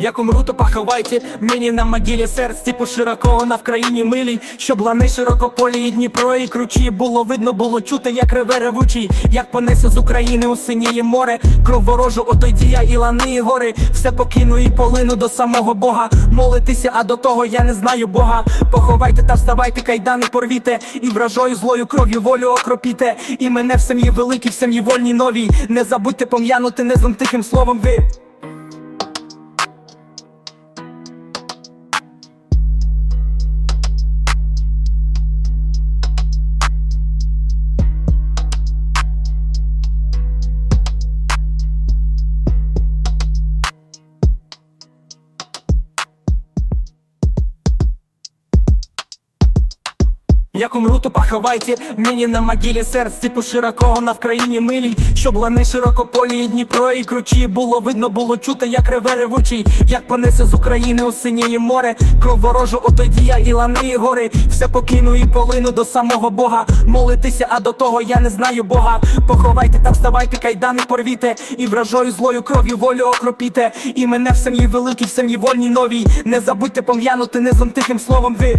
Як умру, то поховайте мені на могилі серць типу широкого на вкраїні милій, щоб лани широкополі і Дніпро і кручі було видно, було чути, як реве ревучий, як понесе з України у синіє море, кров ворожу, отой дія і лани, і гори, все покину і полину до самого Бога. Молитися, а до того я не знаю Бога. Поховайте та вставайте, кайдани порвіте, і вражою злою кров'ю волю окропіте. І мене в сім'ї великій, в сім'ї вольній новій. Не забудьте пом'янути незлим тихим словом ви. Як умру, то поховайте мені на могилі серць типу широкого на вкраїні милій, щоб лани широкополі і Дніпро і кручі було видно, було чути, як реве ревучий, як понесе з України у синіє море, кров ворожу отой я і лани і гори, все покину і полину до самого Бога. Молитися, а до того я не знаю Бога. Поховайте та вставайте, кайдани порвіте, і вражою злою кров'ю волю окропіте. І мене в сім'ї великій, в сім'ї вольній новій. Не забудьте пом'янути незлим тихим словом ви.